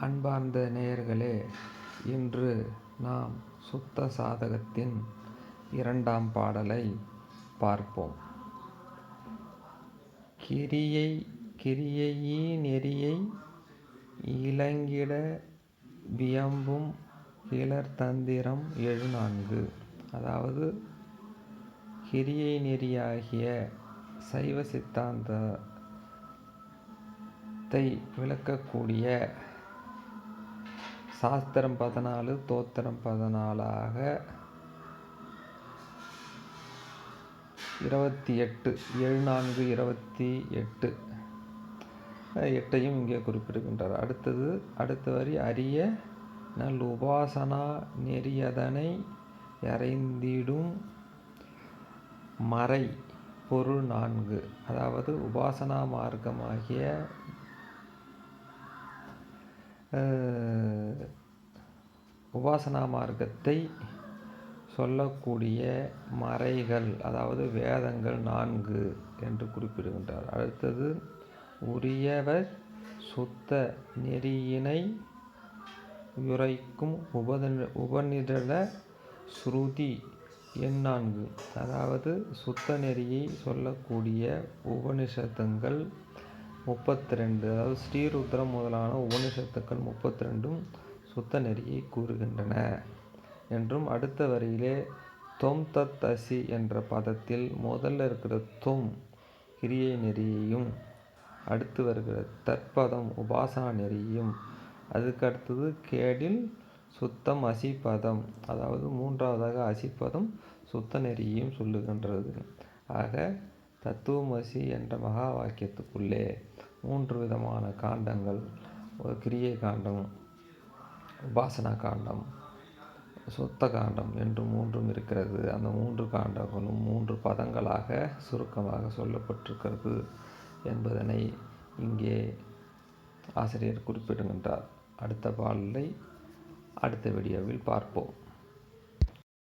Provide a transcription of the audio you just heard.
அன்பார்ந்த நேயர்களே இன்று நாம் சுத்த சாதகத்தின் இரண்டாம் பாடலை பார்ப்போம். கிரியை கிரியையீ நெறியை இலங்கிட வியம்பும் கிளர்தந்திரம் எழுநான்கு. அதாவது கிரியை நெறியாகிய சைவ சித்தாந்தத்தை விளக்கக்கூடிய சாஸ்திரம் பதினாலு தோத்திரம் பதினாலாக இருபத்தி எட்டு ஏழு நான்கு இருபத்தி எட்டு. எட்டையும் இங்கே குறிப்பிடுகின்றார். அடுத்தது அடுத்த வரி அரிய நல் உபாசனா நெறியதனை இறைந்திடும் மறை பொருள் நான்கு. அதாவது உபாசனா மார்க்கமாகிய உபாசனா மார்க்கத்தை சொல்லக்கூடிய மறைகள் அதாவது வேதங்கள் நான்கு என்று குறிப்பிடுகின்றார். அடுத்தது உரியவர் சுத்த நெறியினை உரைக்கும் உபத உபநிடல ஸ்ருதி எண் நான்கு. அதாவது சுத்த நெறியை சொல்லக்கூடிய உபனிஷத்துங்கள் முப்பத்தி ரெண்டு அதாவது ஸ்ரீருத்ரம் முதலான உபனிஷத்துக்கள் முப்பத்தி ரெண்டும் சுத்த நெறியை கூறுகின்றன. என்றும் அடுத்த வரியிலே தொம் தத் அசி என்ற பதத்தில் முதல்ல இருக்கிற தொம் கிரியை நெறியையும் அடுத்து வருகிற தற்பதம் உபாசனா நெறியையும் அதுக்கு அடுத்தது கேடில் சுத்தம் அசிப்பதம் அதாவது மூன்றாவதாக அசிப்பதம் சுத்த நெறியையும் சொல்லுகின்றது. ஆக தத்துவமசி என்ற மகா வாக்கியத்துக்குள்ளே மூன்று விதமான காண்டங்கள் கிரியை காண்டம் உபாசனா காண்டம் சுத்த காண்டம் என்று மூன்றும் இருக்கிறது. அந்த மூன்று காண்டங்களும் மூன்று பதங்களாக சுருக்கமாக சொல்லப்பட்டிருக்கிறது என்பதனை இங்கே ஆசிரியர் குறிப்பிடுகின்றார். அடுத்த பாடலை அடுத்த வீடியோவில் பார்ப்போம்.